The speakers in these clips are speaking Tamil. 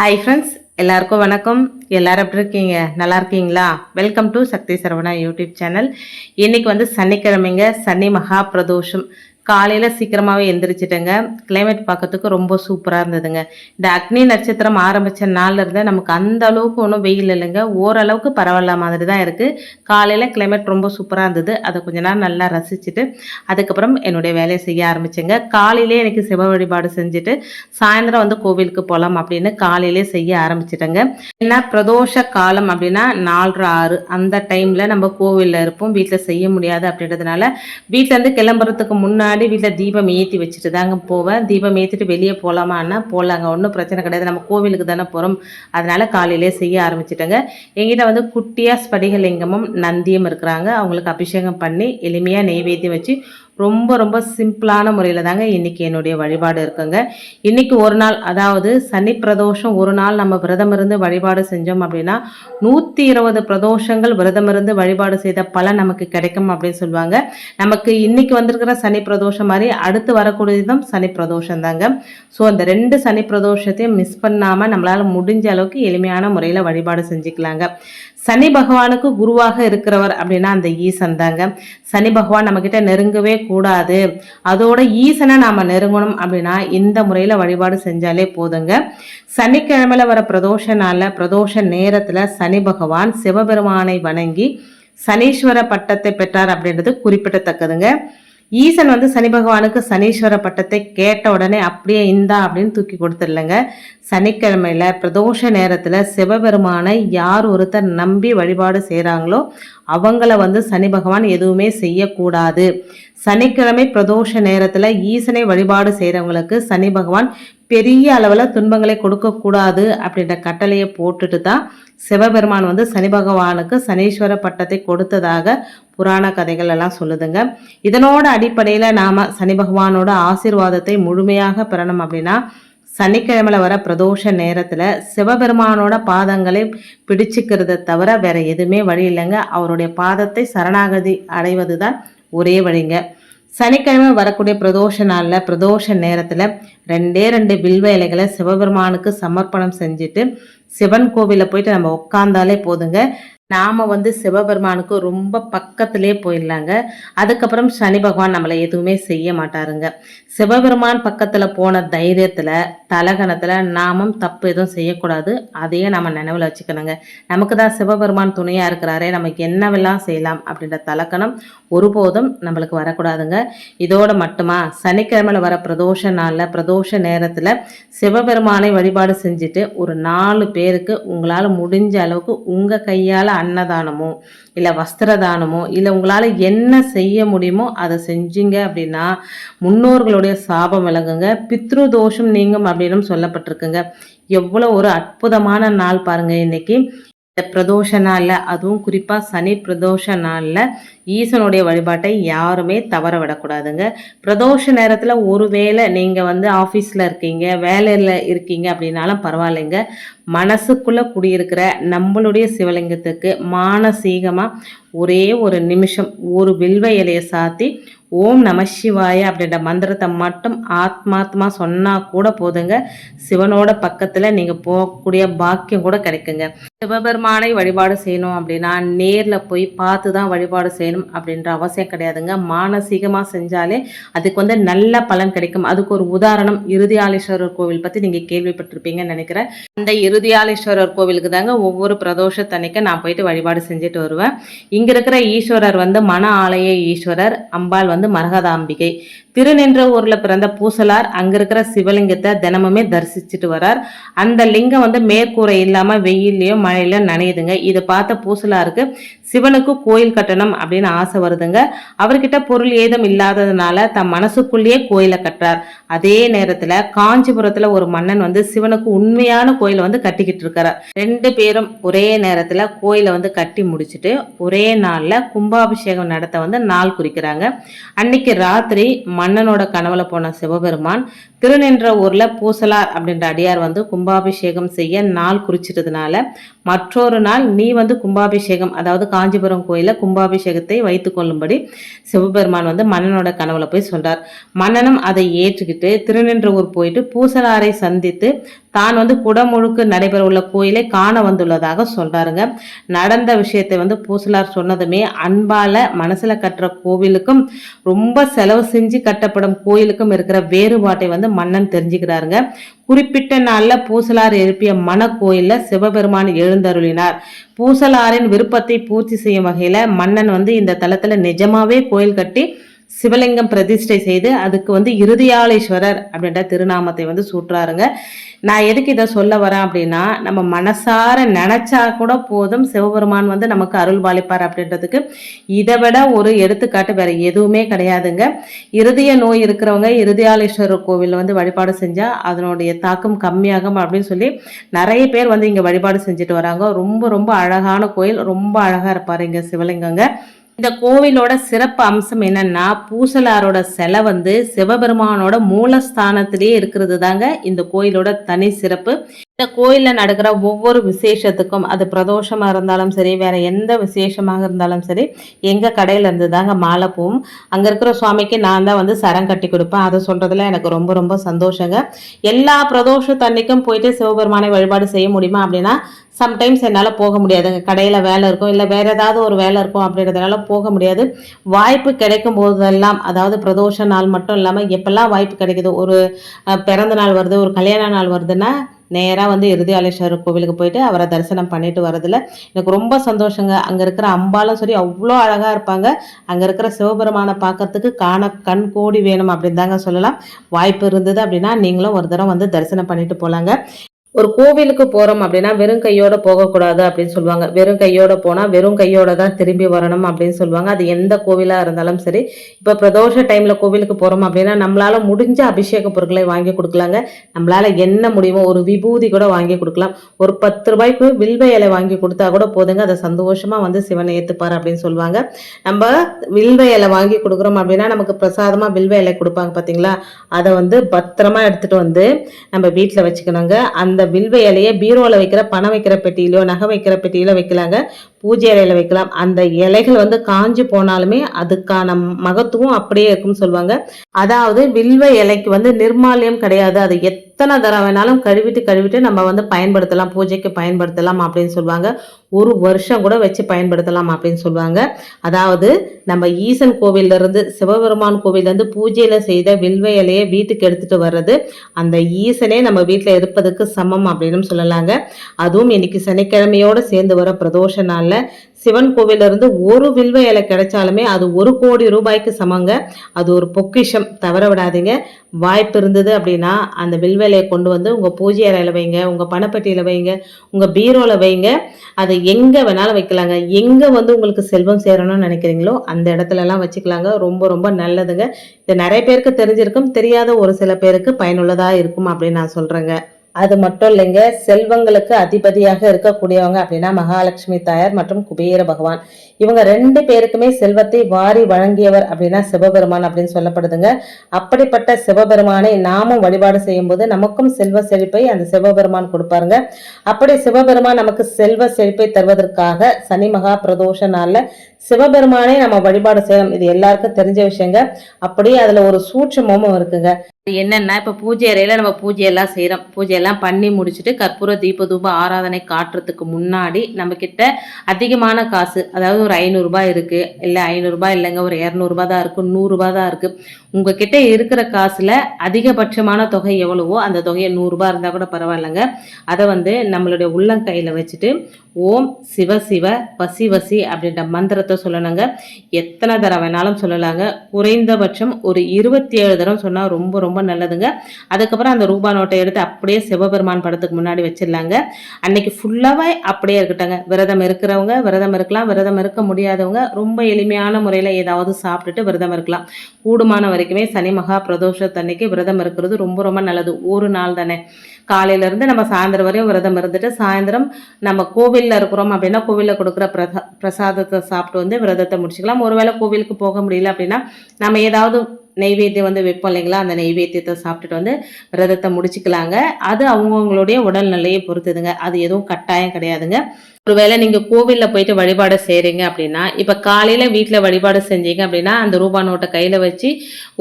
ஹாய் ஃப்ரெண்ட்ஸ் எல்லாருக்கும் வணக்கம். எல்லாரும் எப்படி இருக்கீங்க? நல்லா இருக்கீங்களா? Welcome to Sakthi Saravana YouTube channel. இன்னைக்கு வந்து சனிக்கிழமைங்க. சனி மகா பிரதோஷம். காலையில் சீக்கிரமாகவே எந்திரிச்சிட்டேங்க. கிளைமேட் பார்க்கறதுக்கு ரொம்ப சூப்பராக இருந்ததுங்க. இந்த அக்னி நட்சத்திரம் ஆரம்பித்த நாள்ல இருந்தே நமக்கு அந்த அளவுக்கு ஒன்றும் வெயில் இல்லைங்க. ஓரளவுக்கு பரவாயில்ல மாதிரி தான் இருக்குது காலையில் கிளைமேட் ரொம்ப சூப்பராக இருந்தது. அதை கொஞ்ச நேரம் நல்லா ரசிச்சுட்டு அதுக்கப்புறம் என்னுடைய வேலையை செய்ய ஆரம்பித்தேங்க காலையிலே எனக்கு சிவ வழிபாடு செஞ்சுட்டு சாயந்தரம் வந்து கோவிலுக்கு போகலாம் அப்படின்னு காலையிலே செய்ய ஆரம்பிச்சிட்டேங்க. என்ன பிரதோஷ காலம் அப்படின்னா நாலரை ஆறு. அந்த டைமில் நம்ம கோவிலில் இருப்போம். வீட்டில் செய்ய முடியாது அப்படின்றதுனால வீட்டிலேருந்து கிளம்புறதுக்கு முன்னாடி முன்னாடி வீட்டில் தீபம் ஏற்றி வச்சுட்டு தாங்க போவேன். தீபம் ஏற்றிட்டு வெளியே போகலாமான்னா போகலாங்க ஒன்றும் பிரச்சனை கிடையாது. நம்ம கோவிலுக்கு தானே போகிறோம் அதனால காலையிலே செய்ய ஆரம்பிச்சிட்டேங்க. எங்கிட்ட வந்து குட்டியாக ஸ்படிகலிங்கமும் நந்தியும் இருக்கிறாங்க. அவங்களுக்கு அபிஷேகம் பண்ணி எளிமையாக நெய்வேத்தியம் வச்சு ரொம்ப ரொம்ப சிம்பிளான முறையில் தாங்க இன்றைக்கி என்னுடைய வழிபாடு இருக்குங்க. இன்றைக்கி ஒரு நாள் அதாவது சனி பிரதோஷம் ஒரு நாள் நம்ம விரதம் இருந்து வழிபாடு செஞ்சோம் அப்படின்னா நூற்றி இருபது பிரதோஷங்கள் விரதம் இருந்து வழிபாடு செய்த பலன் நமக்கு கிடைக்கும் அப்படின்னு சொல்லுவாங்க. நமக்கு இன்னைக்கு வந்திருக்கிற சனி பிரதோஷம் மாதிரி அடுத்து வரக்கூடியதும் சனி பிரதோஷம் தாங்க. ஸோ அந்த ரெண்டு சனி பிரதோஷத்தையும் மிஸ் பண்ணாமல் நம்மளால் முடிஞ்ச அளவுக்கு எளிமையான முறையில் வழிபாடு செஞ்சுக்கலாங்க. சனி பகவானுக்கு குருவாக இருக்கிறவர் அப்படின்னா அந்த ஈசன் தாங்க. சனி பகவான் நம்மக்கிட்ட நெருங்கவே கூடாது. அதோட ஈசனை நாம் நெருங்கணும் அப்படின்னா இந்த முறையில் வழிபாடு செஞ்சாலே போதுங்க. சனிக்கிழமையில் வர பிரதோஷ நாளில் பிரதோஷ நேரத்தில் சனி பகவான் சிவபெருமானை வணங்கி சனீஸ்வர பட்டத்தை பெற்றார் அப்படின்றது குறிப்பிடத்தக்கதுங்க. ஈசன் வந்து சனி பகவானுக்கு சனீஸ்வர பட்டத்தை கேட்ட உடனே அப்படியே இந்தா அப்படின்னு தூக்கி கொடுத்துடலங்க. சனிக்கிழமையில பிரதோஷ நேரத்தில் சிவபெருமானை யார் ஒருத்தர் நம்பி வழிபாடு செய்கிறாங்களோ அவங்கள வந்து சனி பகவான் எதுவுமே செய்யக்கூடாது. சனிக்கிழமை பிரதோஷ நேரத்தில் ஈசனை வழிபாடு செய்கிறவங்களுக்கு சனி பகவான் பெரிய அளவில் துன்பங்களை கொடுக்கக்கூடாது அப்படின்ற கட்டளையை போட்டுட்டு தான் சிவபெருமான் வந்து சனி பகவானுக்கு சனீஸ்வர பட்டத்தை கொடுத்ததாக புராண கதைகள் எல்லாம் சொல்லுதுங்க. இதனோட அடிப்படையில் நாம் சனி பகவானோட ஆசீர்வாதத்தை முழுமையாக பெறணும் அப்படின்னா சனிக்கிழமையில் வர பிரதோஷ நேரத்தில் சிவபெருமானோட பாதங்களை பிடிச்சிக்கிறத தவிர வேற எதுவுமே வழி இல்லைங்க. அவருடைய பாதத்தை சரணாகதி அடைவது தான் ஒரே வழிங்க. சனிக்கிழமை வரக்கூடிய பிரதோஷ நாளில் பிரதோஷ நேரத்தில் ரெண்டே ரெண்டு வில்வ இலைகளை சிவபெருமானுக்கு சமர்ப்பணம் செஞ்சுட்டு சிவன் கோவிலில் போயிட்டு நம்ம உட்காந்தாலே போதுங்க. நாம் வந்து சிவபெருமானுக்கு ரொம்ப பக்கத்திலே போயிடலாங்க. அதுக்கப்புறம் சனி பகவான் நம்மளை எதுவுமே செய்ய மாட்டாருங்க. சிவபெருமான் பக்கத்தில் போன தைரியத்தில் தலகணத்தில் நாமும் தப்பு எதுவும் செய்யக்கூடாது. அதையே நம்ம நினைவில் வச்சுக்கணுங்க. நமக்கு தான் சிவபெருமான் துணையாக இருக்கிறாரே நமக்கு என்னவெல்லாம் செய்யலாம் அப்படின்ற தலக்கணம் ஒருபோதும் நம்மளுக்கு வரக்கூடாதுங்க. இதோட மட்டுமா சனிக்கிழமையில் வர பிரதோஷ நாளில் பிரதோஷ நேரத்தில் சிவபெருமானை வழிபாடு செஞ்சுட்டு ஒரு நாலு பேர் பேருக்கு உங்களால் முடிஞ்ச அளவுக்கு உங்கள் கையால் அன்னதானமோ இல்லை வஸ்திர தானமோ இல்லை உங்களால் என்ன செய்ய முடியுமோ அதை செஞ்சீங்க அப்படின்னா முன்னோர்களுடைய சாபம் விளங்குங்க. பித்ரு தோஷம் நீங்கும் அப்படின்னு சொல்லப்பட்டிருக்குங்க. எவ்வளோ ஒரு அற்புதமான நாள் பாருங்கள் இன்றைக்கி இந்த பிரதோஷ நாளில் அதுவும் குறிப்பாக சனி பிரதோஷ நாளில் ஈசனுடைய வழிபாட்டை யாருமே தவற விடக்கூடாதுங்க. பிரதோஷ நேரத்தில் ஒருவேளை நீங்கள் வந்து ஆஃபீஸில் இருக்கீங்க வேலையில் இருக்கீங்க அப்படின்னாலும் பரவாயில்லைங்க. மனசுக்குள்ளே குடியிருக்கிற நம்மளுடைய சிவலிங்கத்துக்கு மானசீகமாக ஒரே ஒரு நிமிஷம் ஒரு வில்வ இலையை சாத்தி ஓம் நம சிவாய அப்படின்ற மந்திரத்தை மட்டும் ஆத்மாத்மா சொன்னால் கூட போதுங்க. சிவனோட பக்கத்தில் நீங்கள் போகக்கூடிய பாக்கியம் கூட கிடைக்குங்க. சிவபெருமானை வழிபாடு செய்யணும் அப்படின்னா நேரில் போய் பார்த்து தான் வழிபாடு செய்யணும் அப்படின்ற அவசியம் கிடையாதுங்க. மானசீகமாக செஞ்சாலே அதுக்கு வந்து நல்ல பலன் கிடைக்கும். அதுக்கு ஒரு உதாரணம் இறுதியாலீஸ்வரர் கோவில் பற்றி நீங்கள் கேள்விப்பட்டிருப்பீங்கன்னு நினைக்கிறேன். அந்த இறுதியாலீஸ்வரர் கோவிலுக்கு தாங்க ஒவ்வொரு பிரதோஷத்தன்னைக்கு நான் போயிட்டு வழிபாடு செஞ்சுட்டு வருவேன். இங்கே இருக்கிற ஈஸ்வரர் வந்து மன ஆலய ஈஸ்வரர் அம்பாள் வந்து மரகதாம்பிகை. திருநின்ற ஊரில் பிறந்த பூசலார் அங்கே இருக்கிற சிவலிங்கத்தை தினமுமே தரிசிச்சுட்டு வரார். அந்த லிங்கம் வந்து மேற்கூரை இல்லாமல் வெயிலையோ மழையிலையும் நனையுதுங்க. இதை பார்த்த பூசலாருக்கு சிவனுக்கு கோயில் கட்டணும் அப்படின்னு ஆசை வருதுங்க. அவர்கிட்ட பொருள் ஏதும் இல்லாததுனால தன் மனசுக்குள்ளேயே கோயிலை கட்டுறார். அதே நேரத்தில் காஞ்சிபுரத்தில் ஒரு மன்னன் வந்து சிவனுக்கு உண்மையான கோயிலை வந்து கட்டிக்கிட்டு இருக்கிறார் ரெண்டு பேரும் ஒரே நேரத்தில் கோயிலை வந்து கட்டி முடிச்சுட்டு ஒரே நாளில் கும்பாபிஷேகம் நடத்த வந்து நாள் குறிக்கிறாங்க. அன்னைக்கு ராத்திரி மன்னனோட கனவுல போன சிவபெருமான் திருநின்ற ஊர்ல பூசலார் அப்படின்ற அடியார் வந்து கும்பாபிஷேகம் செய்ய நாள் குறிச்சிட்டதுனால மற்றொரு நாள் நீ வந்து கும்பாபிஷேகம் அதாவது காஞ்சிபுரம் கோயிலில் கும்பாபிஷேகத்தை வைத்து கொள்ளும்படி சிவபெருமான் வந்து மன்னனோட கனவுல போய் சொல்றார். மன்னனும் அதை ஏற்றுக்கிட்டு திருநின்றவூர் போயிட்டு பூசலாரை சந்தித்து தான் வந்து குடமுழுக்கு நடைபெற உள்ள கோயிலை காண வந்துள்ளதாக சொல்றாருங்க. நடந்த விஷயத்தை வந்து பூசலார் சொன்னதுமே அன்பால மனசுல கட்டுற கோவிலுக்கும் ரொம்ப செலவு செஞ்சு கட்டப்படும் கோயிலுக்கும் இருக்கிற வேறுபாட்டை வந்து மன்னன் தெரிஞ்சுக்கிறாருங்க. குறிப்பிட்ட நாள்ல பூசலார் எழுப்பிய மன கோயில்ல சிவபெருமான் எழுந்தருளினார். பூசலாரின் விருப்பத்தை பூர்த்தி செய்யும் வகையில மன்னன் வந்து இந்த தளத்தில் நிஜமாவே கோயில் கட்டி சிவலிங்கம் பிரதிஷ்டை செய்து அதுக்கு வந்து இறுதியாலேஸ்வரர் அப்படின்ற திருநாமத்தை வந்து சூட்டுறாருங்க. நான் எதுக்கு இதை சொல்ல வரேன் அப்படின்னா நம்ம மனசார நினச்சா கூட போதும் சிவபெருமான் வந்து நமக்கு அருள் பாலிப்பார் அப்படின்றதுக்கு. இதை விட ஒரு எடுத்துக்காட்டு வேற எதுவுமே கிடையாதுங்க. இருதய நோய் இருக்கிறவங்க இருதயாளீஸ்வரர் கோவிலில் வந்து வழிபாடு செஞ்சால் அதனுடைய தாக்கம் கம்மியாகும் அப்படின்னு சொல்லி நிறைய பேர் வந்து இங்கே வழிபாடு செஞ்சுட்டு வராங்க. ரொம்ப ரொம்ப அழகான கோயில். ரொம்ப அழகாக இருப்பார் இங்கே சிவலிங்கங்க. இந்த கோவிலோட சிறப்பு அம்சம் என்னன்னா பூசலாரோட சிலை வந்து சிவபெருமானோட மூலஸ்தானத்திலேயே இருக்கிறது தாங்க இந்த கோயிலோட தனி சிறப்பு. இந்த கோயிலில் நடக்கிற ஒவ்வொரு விசேஷத்துக்கும் அது பிரதோஷமாக இருந்தாலும் சரி வேறு எந்த விசேஷமாக இருந்தாலும் சரி எங்கள் கடையில் இருந்து தாங்க மாலை போகும் அங்கே இருக்கிற சுவாமிக்கு நான் தான் வந்து சரம் கட்டி கொடுப்பேன். அதை சொல்கிறதுல எனக்கு ரொம்ப ரொம்ப சந்தோஷங்க. எல்லா பிரதோஷத்தன்னைக்கும் போயிட்டு சிவபெருமானை வழிபாடு செய்ய முடியுமா அப்படின்னா சம்டைம்ஸ் என்னால் போக முடியாதுங்க. கடையில் வேலை இருக்கும் இல்லை வேறு ஏதாவது ஒரு வேலை இருக்கும் அப்படின்றதுனால போக முடியாது. வாய்ப்பு கிடைக்கும் போதெல்லாம் அதாவது பிரதோஷ நாள் மட்டும் இல்லாமல் எப்பெல்லாம் வாய்ப்பு கிடைக்குது? ஒரு பிறந்த நாள் வருது ஒரு கல்யாண நாள் வருதுன்னா நேராக வந்து இருதயாலேஸ்வரர் கோவிலுக்கு போயிட்டு அவரை தரிசனம் பண்ணிட்டு வரதுல எனக்கு ரொம்ப சந்தோஷங்க. அங்கே இருக்கிற அம்பாலும் சரி அவ்வளோ அழகாக இருப்பாங்க. அங்கே இருக்கிற சிவபெருமானை பார்க்கறதுக்கு காண கண் கோடி வேணும் அப்படின்னு தாங்க சொல்லலாம். வாய்ப்பு இருந்தது அப்படின்னா நீங்களும் ஒரு தடவை வந்து தரிசனம் பண்ணிட்டு போகலாங்க ஒரு கோவிலுக்கு போகிறோம் அப்படின்னா வெறும் கையோட போகக்கூடாது அப்படின்னு சொல்லுவாங்க. வெறும் கையோட போனால் வெறும் கையோட தான் திரும்பி வரணும் அப்படின்னு சொல்லுவாங்க. அது எந்த கோவிலாக இருந்தாலும் சரி. இப்போ பிரதோஷ டைமில் கோவிலுக்கு போகிறோம் அப்படின்னா நம்மளால் முடிஞ்ச அபிஷேக பொருட்களை வாங்கி கொடுக்கலாங்க. நம்மளால என்ன முடியுமோ ஒரு விபூதி கூட வாங்கி கொடுக்கலாம். ஒரு பத்து ரூபாய்க்கு வில்வ இலை வாங்கி கொடுத்தா கூட போதுங்க. அதை சந்தோஷமாக வந்து சிவனை ஏற்றுப்பார் அப்படின்னு சொல்லுவாங்க. நம்ம வில்வ இலை வாங்கி கொடுக்குறோம் அப்படின்னா நமக்கு பிரசாதமாக வில்வ இலை கொடுப்பாங்க பார்த்தீங்களா அதை வந்து பத்திரமா எடுத்துகிட்டு வந்து நம்ம வீட்டில் வச்சுக்கணுங்க. அந்த வில்வ இலையை பீரோவில் வைக்கிற பணம் வைக்கிற பெட்டியிலோ நகை வைக்கிற பெட்டியிலோ வைக்கலாங்க. பூஜை இலையில வைக்கலாம். அந்த இலைகள் வந்து காஞ்சு போனாலுமே அதுக்கான மகத்துவம் அப்படியே இருக்கும்னு சொல்லுவாங்க. அதாவது வில்வ இலைக்கு வந்து நிர்மாலியம் கிடையாது. அது எத் எத்தனை தடவை வேணாலும் கழுவிட்டு கழுவிட்டு நம்ம வந்து பயன்படுத்தலாம் பூஜைக்கு பயன்படுத்தலாம் அப்படின்னு சொல்லுவாங்க. ஒரு வருஷம் கூட வச்சு பயன்படுத்தலாம் அப்படின்னு சொல்லுவாங்க. அதாவது நம்ம ஈசன் கோவில்ல இருந்து சிவபெருமான் கோவிலேருந்து பூஜையில் செய்த வில்வ இலையை வீட்டுக்கு எடுத்துகிட்டு வர்றது அந்த ஈசனே நம்ம வீட்டில் இருப்பதுக்கு சமம் அப்படின்னு சொல்லலாங்க. அதுவும் இன்னைக்கு சனிக்கிழமையோடு சேர்ந்து வர பிரதோஷ நாளில் சிவன் கோவில்ல இருந்து ஒரு வில்வ இலை கிடைச்சாலுமே அது ஒரு கோடி ரூபாய்க்கு சமங்க. அது ஒரு பொக்கிஷம். தவற விடாதீங்க. வாய்ப்பு இருந்தது அப்படின்னா அந்த வில்வ இலையை கொண்டு வந்து உங்க பூஜை அறையில வைங்க உங்க பணப்பட்டியில் வைங்க உங்க பீரோல வைங்க. அது எங்க வேணாலும் வைக்கலாங்க. எங்க வந்து உங்களுக்கு செல்வம் சேரணும்னு நினைக்கிறீங்களோ அந்த இடத்துல எல்லாம் வச்சுக்கலாங்க. ரொம்ப ரொம்ப நல்லதுங்க. இது நிறைய பேருக்கு தெரிஞ்சிருக்கும். தெரியாத ஒரு சில பேருக்கு பயனுள்ளதா இருக்கும் அப்படின்னு நான் சொல்றேங்க. அது மட்டும் இல்லைங்க செல்வங்களுக்கு அதிபதியாக இருக்கக்கூடியவங்க அப்படின்னா மகாலட்சுமி தாயார் மற்றும் குபேர பகவான். இவங்க ரெண்டு பேருக்குமே செல்வத்தை வாரி வழங்கியவர் அப்படின்னா சிவபெருமான் அப்படின்னு சொல்லப்படுதுங்க. அப்படிப்பட்ட சிவபெருமானை நாமும் வழிபாடு செய்யும்போது நமக்கும் செல்வ செழிப்பை அந்த சிவபெருமான் கொடுப்பாருங்க. அப்படி சிவபெருமான் நமக்கு செல்வ செழிப்பை தருவதற்காக சனி மகா பிரதோஷ நாளில் சிவபெருமானை நம்ம வழிபாடு செய்யணும். இது எல்லாருக்கும் தெரிஞ்ச விஷயங்க. அப்படியே அதில் ஒரு சூட்சமும் இருக்குங்க. என்னென்னா இப்போ பூஜை அறையில் நம்ம பூஜை எல்லாம் பூஜையெல்லாம் பண்ணி முடிச்சுட்டு கற்பூர தீபதூப ஆராதனை காட்டுறதுக்கு முன்னாடி நம்ம அதிகமான காசு அதாவது ஒரு ஐநூறுரூபா இருக்குது இல்லை ஐநூறுரூபா இல்லைங்க ஒரு இரநூறுபா தான் இருக்குது நூறுரூபா தான் இருக்குது உங்ககிட்ட இருக்கிற காசில் அதிகபட்சமான தொகை எவ்வளவோ அந்த தொகையை நூறுரூபா இருந்தால் கூட பரவாயில்லைங்க. அதை வந்து நம்மளுடைய உள்ளங்கையில் வச்சுட்டு ஓம் சிவ சிவ வசி வசி அப்படின்ற மந்திரத்தை சொல்லணுங்க. எத்தனை தடவை வேணாலும் சொல்லலாங்க. குறைந்தபட்சம் ஒரு இருபத்தி ஏழு தடவை சொன்னால் ரொம்ப ரொம்ப ரொம்ப நல்லதுங்க. அதுக்கப்புறம் அந்த ரூபா நோட்டை எடுத்து அப்படியே சிவபெருமான் படத்துக்கு முன்னாடி வச்சிடலாங்க. அன்னைக்கு ஃபுல்லாகவே அப்படியே இருக்கட்டாங்க விரதம் இருக்கிறவங்க விரதம் இருக்கலாம். விரதம் இருக்க முடியாதவங்க ரொம்ப எளிமையான முறையில் ஏதாவது சாப்பிட்டுட்டு விரதம் இருக்கலாம். கூடுமான வரைக்குமே சனி மகா பிரதோஷத்தன்னைக்கு விரதம் இருக்கிறது ரொம்ப ரொம்ப நல்லது. ஒரு நாள் தானே. காலையிலேருந்து நம்ம சாயந்தரம் வரையும் விரதம் இருந்துட்டு சாயந்தரம் நம்ம கோவிலில் இருக்கிறோம் அப்படின்னா கோவிலில் கொடுக்குற பிரசா பிரசாதத்தை சாப்பிட்டு வந்து விரதத்தை முடிச்சுக்கலாம். ஒருவேளை கோவிலுக்கு போக முடியல அப்படின்னா நம்ம ஏதாவது நெய்வேத்தியம் வந்து வைப்போம் இல்லைங்களா? அந்த நெய்வேத்தியத்தை சாப்பிட்டுட்டு வந்து விரதத்தை முடிச்சுக்கலாங்க. அது அவங்கவுங்களுடைய உடல்நிலையை பொறுத்துதுங்க. அது எதுவும் கட்டாயம் கிடையாதுங்க. ஒருவேளை நீங்க கோவில்ல போயிட்டு வழிபாடு செய்றீங்க அப்படின்னா இப்ப காலையில வீட்டில் வழிபாடு செஞ்சீங்க அப்படின்னா அந்த ரூபா நோட்டை கையில வச்சு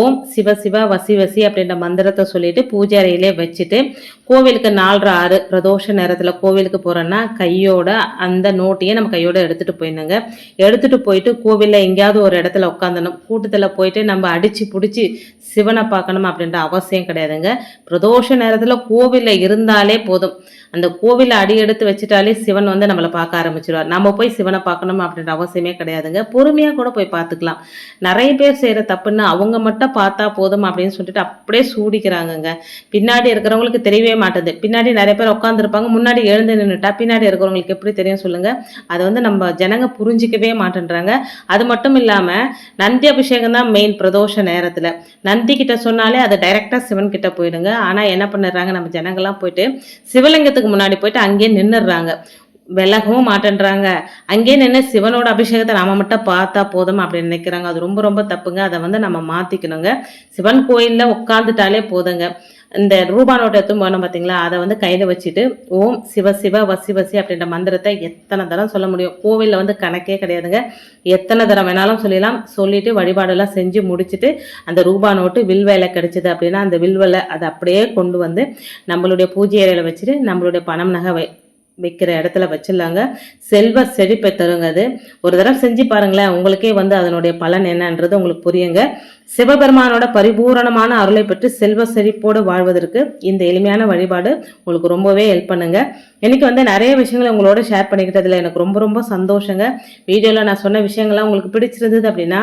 ஓம் சிவ சிவ வசி வசி அப்படின்ற மந்திரத்தை சொல்லிட்டு பூஜை அறையிலே வச்சுட்டு கோவிலுக்கு நாலரை ஆறு பிரதோஷ நேரத்துல கோவிலுக்கு போகிறோன்னா கையோட அந்த நோட்டையே நம்ம கையோட எடுத்துட்டு போயிடணுங்க. எடுத்துட்டு போயிட்டு கோவில்ல எங்கேயாவது ஒரு இடத்துல உட்காந்தணும் கூட்டத்துல போயிட்டு நம்ம அடிச்சு பிடிச்சி சிவனை பார்க்கணும் அப்படின்ற அவசியம் கிடையாதுங்க. பிரதோஷ நேரத்துல கோவில்ல இருந்தாலே போதும். அந்த கோவிலை அடி எடுத்து வச்சுட்டாலே சிவன் வந்து நம்மளை பார்க்க ஆரம்பிச்சிடுவார் நம்ம போய் சிவனை பார்க்கணும் அப்படின்ற அவசியமே கிடையாதுங்க. பொறுமையாக கூட போய் பார்த்துக்கலாம். நிறைய பேர் செய்கிற தப்புன்னு அவங்க மட்டும் பார்த்தா போதும் அப்படின்னு சொல்லிட்டு அப்படியே சூடிக்கிறாங்கங்க. பின்னாடி இருக்கிறவங்களுக்கு தெரியவே மாட்டேது. பின்னாடி நிறைய பேர் உட்காந்துருப்பாங்க முன்னாடி எழுந்து நின்றுட்டா பின்னாடி இருக்கிறவங்களுக்கு எப்படி தெரியும் சொல்லுங்கள் அதை வந்து நம்ம ஜனங்க புரிஞ்சிக்கவே மாட்டேன்றாங்க. அது மட்டும் இல்லாமல் நந்தி அபிஷேகம் தான் மெயின் பிரதோஷ நேரத்தில். நந்தி கிட்ட சொன்னாலே அது டைரெக்டாக சிவன் கிட்ட போயிடுங்க. ஆனால் என்ன பண்ணுறாங்க? நம்ம ஜனங்கள்லாம் போயிட்டு சிவலிங்கத்துக்கு முன்னாடி போயிட்டு அங்கேயே நின்றுடுறாங்க விலகவும் மாட்டேன்றாங்க. அங்கேயே நின்று சிவனோட அபிஷேகத்தை நாம மட்டும் பார்த்தா போதும் அப்படின்னு நினைக்கிறாங்க. அது ரொம்ப ரொம்ப தப்புங்க. அதை வந்து நம்ம மாற்றிக்கணுங்க சிவன் கோயிலில் உட்காந்துட்டாலே போதுங்க. இந்த ரூபா நோட்டை எடுத்து போனோம் பார்த்தீங்களா அதை வந்து கையில் வச்சுட்டு ஓம் சிவ சிவ வசி வசி அப்படின்ற மந்திரத்தை எத்தனை தரம் சொல்ல முடியும்? கோவிலில் வந்து கணக்கே கிடையாதுங்க. எத்தனை தரம் வேணாலும் சொல்லிடலாம். சொல்லிட்டு வழிபாடெல்லாம் செஞ்சு முடிச்சுட்டு அந்த ரூபா நோட்டு வில்வேலை கிடைச்சிது அப்படின்னா அந்த வில்வலை அதை அப்படியே கொண்டு வந்து நம்மளுடைய பூஜை அறையில் வச்சுட்டு நம்மளுடைய பணம் நகை வை வைக்கிற இடத்துல வச்சிடலாங்க. செல்வ செழிப்பை தருங்க அது. ஒரு தடவை செஞ்சு பாருங்களேன் உங்களுக்கே வந்து அதனுடைய பலன் என்னன்றது உங்களுக்கு புரியுங்க. சிவபெருமானோட பரிபூரணமான அருளை பெற்று செல்வ செழிப்போடு வாழ்வதற்கு இந்த எளிமையான வழிபாடு உங்களுக்கு ரொம்பவே ஹெல்ப் பண்ணுங்க. இன்னைக்கு வந்து நிறைய விஷயங்களை உங்களோட ஷேர் பண்ணிக்கிட்டதில் எனக்கு ரொம்ப ரொம்ப சந்தோஷங்க. வீடியோவில் நான் சொன்ன விஷயங்கள்லாம் உங்களுக்கு பிடிச்சிருந்தது அப்படின்னா